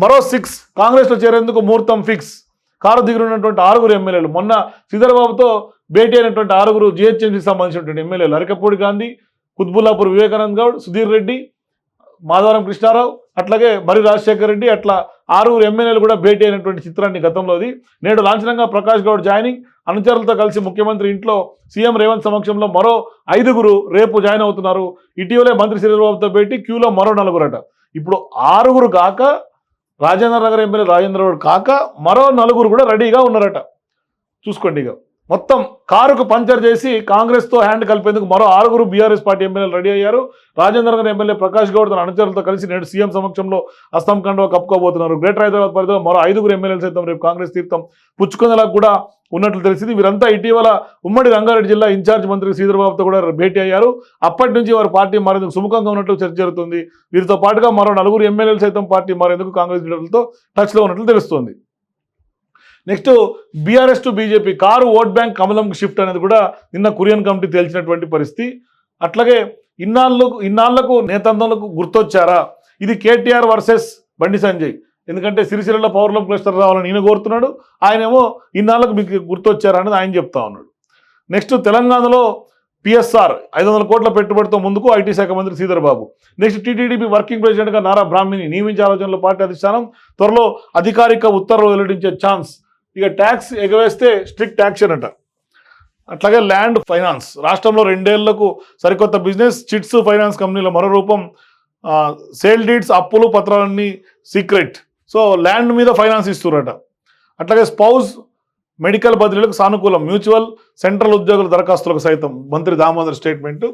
మరో సిక్స్ కాంగ్రెస్లో చేరేందుకు ముహూర్తం ఫిక్స్ కారు దిగురున్నటువంటి ఆరుగురు ఎమ్మెల్యేలు. మొన్న శ్రీధరబాబుతో భేటీ అయినటువంటి ఆరుగురు జిహెచ్ఎంసీకి సంబంధించినటువంటి ఎమ్మెల్యేలు అరకపూడి గాంధీ కుత్బుల్లాపూర్ వివేకానంద్ గౌడ్ సుధీర్ రెడ్డి మాధవరం కృష్ణారావు అట్లాగే మరి రాజశేఖర్ రెడ్డి అట్లా ఆరుగురు ఎమ్మెల్యేలు కూడా భేటీ అయినటువంటి చిత్రాన్ని గతంలోది నేడు లాంఛనంగా ప్రకాష్ గౌడ్ జాయినింగ్. అనుచరులతో కలిసి ముఖ్యమంత్రి ఇంట్లో సీఎం రేవంత్ సమక్షంలో మరో ఐదుగురు రేపు జాయిన్ అవుతున్నారు. ఇటీవలే మంత్రి శ్రీధరబాబుతో భేటీ క్యూలో మరో నలుగురట. ఇప్పుడు ఆరుగురు కాక రాజేంద్ర నగర్ ఎమ్మెల్యే రాజేంద్ర కాక మరో నలుగురు కూడా రెడీగా ఉన్నారట. చూసుకోండి ఇక మొత్తం కారుకు పంచర్ చేసి కాంగ్రెస్తో హ్యాండ్ కలిపేందుకు మరో ఆరుగురు బీఆర్ఎస్ పార్టీ ఎమ్మెల్యేలు రెడీ అయ్యారు. రాజేంద్ర నగర్ ఎమ్మెల్యే ప్రకాష్ గౌడ్ తన అనుచరులతో కలిసి నేడు సీఎం సమక్షంలో అస్తం కండవ కప్పుకోబోతున్నారు. గ్రేటర్ హైదరాబాద్ పరిధిలో మరో ఐదుగురు ఎమ్మెల్యేలు సైతం రేపు కాంగ్రెస్ తీర్థం పుచ్చుకునేలా కూడా ఉన్నట్లు తెలిసింది. వీరంతా ఇటీవల ఉమ్మడి రంగారెడ్డి జిల్లా ఇన్ఛార్జ్ మంత్రి శ్రీధర్బాబుతో కూడా భేటీ అయ్యారు. అప్పటి నుంచి వారి పార్టీ మారేందుకు సుముఖంగా ఉన్నట్లు చర్చ జరుగుతుంది. వీరితో పాటుగా మరో నలుగురు ఎమ్మెల్యేలు సైతం పార్టీ మారేందుకు కాంగ్రెస్ లీడర్లతో టచ్లో ఉన్నట్లు తెలుస్తోంది. Next BRS to BJP car vote bank కమలంకి shift అనేది కూడా నిన్న కురియన్ కమిటీ తేల్చినటువంటి పరిస్థితి. అట్లాగే ఇన్నాళ్ళకు ఇన్నాళ్ళకు నేతందలకు గుర్తొచ్చారా? ఇది కేటీఆర్ వర్సెస్ బండి సంజయ్. ఎందుకంటే సిరిసిల్ల పౌర్లం క్లస్టర్ రావాలని ఈయన కోరుతున్నాడు. ఆయనేమో ఇన్నాళ్ళకు మీకు గుర్తొచ్చారా అనేది ఆయన చెప్తా ఉన్నాడు. నెక్స్ట్ తెలంగాణలో పిఎస్ఆర్ ఐదు వందల కోట్ల పెట్టుబడితో ముందుకు ఐటీ శాఖ మంత్రి Sridhar Babu next TTDP working ప్రెసిడెంట్గా నారా బ్రాహ్మిణి నియమించే ఆలోచనలో పార్టీ అధిష్టానం. త్వరలో అధికారిక ఉత్తర్వులు వెల్లడించే ఛాన్స్ ఇక ట్యాక్స్ ఎగవేస్తే స్ట్రిక్ట్ యాక్షన్ అంట. అట్లాగే ల్యాండ్ ఫైనాన్స్. రాష్ట్రంలో రెండేళ్ళకు సరికొత్త బిజినెస్ చిట్స్ ఫైనాన్స్ కంపెనీల మరో రూపం సేల్ డీడ్స్ అప్పులు పత్రాలన్నీ సీక్రెట్. సో ల్యాండ్ మీద ఫైనాన్స్ ఇస్తున్నారట అట్లాగే స్పౌస్ మెడికల్ బదిలీలకు సానుకూలం మ్యూచువల్ సెంట్రల్ ఉద్యోగుల దరఖాస్తులకు సైతం. మంత్రి దామోదర్ స్టేట్మెంటు.